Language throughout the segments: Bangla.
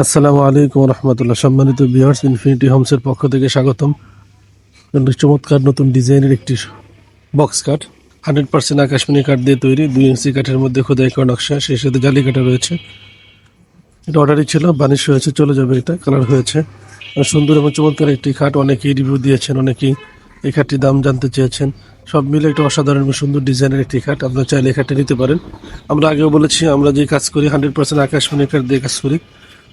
আসসালামু আলাইকুম রহমতুল্লাহ। সম্মানিত বিয়ার্স ইনফিনিটি হোমসের পক্ষ থেকে স্বাগতম। চমৎকার নতুন ডিজাইনের একটি বক্স কাঠ হান্ড্রেড পার্সেন্ট আকাশমণি কাঠ দিয়ে তৈরি, দুই ইঞ্চি কাঠের মধ্যে খোদাই করা নকশা, সেই সাথে জালি কাটা রয়েছে। এটা অর্ডারই ছিল, বানিশ হয়েছে, চলে যাবে এটা কালার হয়েছে। সুন্দর এবং চমৎকার একটি খাট অনেকেই রিভিউ দিয়েছেন, অনেকেই এই খাটটির দাম জানতে চেয়েছেন। সব মিলে একটা অসাধারণ সুন্দর ডিজাইনের একটি খাট আপনারা চাইলে এই খাটটি নিতে পারেন। আমরা আগেও বলেছি, আমরা যে কাজ করি হান্ড্রেড পার্সেন্ট আকাশমণি কাঠ দিয়ে কাজ করি।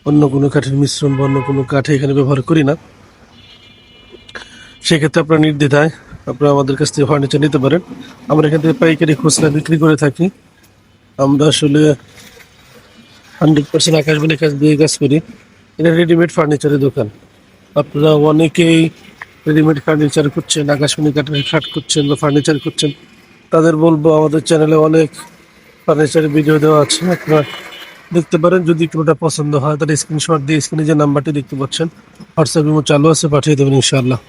অন্য কোনো কাঠের মিশ্রণ বা অন্য কোনো কাঠে এখানে ব্যবহার করি না। সেক্ষেত্রে আপনারা নির্দ্বিধায় আপনারা আমাদের কাছ থেকে ফার্নিচার নিতে পারেন। আমরা এখান থেকে পাইকারি খুচরা বিক্রি করে থাকি। আমরা আসলে হান্ড্রেড পার্সেন্ট আকাশবাণী কাজ দিয়ে কাজ করি। এটা রেডিমেড ফার্নিচারের দোকান। আপনারা অনেকেই রেডিমেড ফার্নিচার করছেন আকাশবাণী কাঠের খাট করছেন বা ফার্নিচার করছেন তাদের বলব, আমাদের চ্যানেলে অনেক ফার্নিচারের ভিডিও দেওয়া আছে। আপনারা দেখতে পারেন, যদি কোনোটা পছন্দ হয়, তাহলে স্ক্রিনশট দিয়ে স্ক্রিনে যে নাম্বারটি দেখতে পাচ্ছেন হোয়াটসঅ্যাপ ইমো চালু আছে, পাঠিয়ে দেবেন ইনশাআল্লাহ।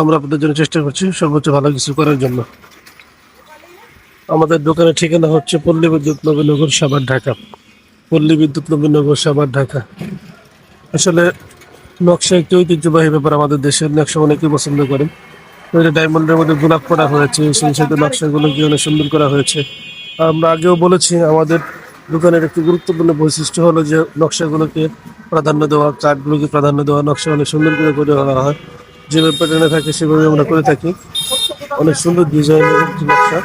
আমরা আপনাদের জন্য চেষ্টা করছি সর্বোচ্চ ভালো কিছু করার জন্য। আমাদের দোকানের ঠিকানা হচ্ছে পল্লী বিদ্যুৎ নবীনগর সাবার ঢাকা। পল্লী বিদ্যুৎ নবীনগর সাবার ঢাকা। আসলে নকশা একটি ঐতিহ্যবাহী ব্যাপার আমাদের দেশের, নকশা অনেকেই পছন্দ করেন। ডায়মন্ডের মধ্যে গোলাপ করা হয়েছে, সেই সাথে নকশাগুলোকে অনেক সুন্দর করা হয়েছে। আমরা আগেও বলেছি, আমাদের দোকানের একটি গুরুত্বপূর্ণ বৈশিষ্ট্য হলো যে নকশাগুলোকে প্রাধান্য দেওয়া কাঠগুলোকে প্রাধান্য দেওয়া নকশা অনেক সুন্দর করে করে দেওয়া হয়। যেভাবে প্যাটার্নে থাকে, সেভাবে আমরা করে থাকি। অনেক সুন্দর ডিজাইনের একটি নকশা।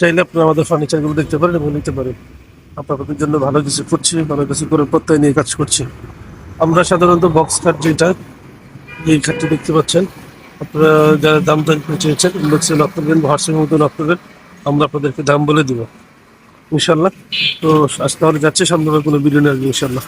চাইলে আপনারা আমাদের ফার্নিচারগুলো দেখতে পারেন এবং নিতে পারেন। আপনাদের জন্য ভালো কিছু করছি, ভালো কিছু করে প্রত্যয় নিয়ে কাজ করছি। আমরা সাধারণত বক্স কাঠ যেটা, এই খাটটি দেখতে পাচ্ছেন। আপনারা যারা দাম দাম চেয়েছেন ইনবক্সে লক করবেন হোয়াটসঅ্যাপের মতো আমরা আপনাদেরকে দাম বলে দিব। ইনশাল্লাহ তো আজ তাহলে যাচ্ছে সামনে কোনো ভিডিও নেই ইনশাল্লাহ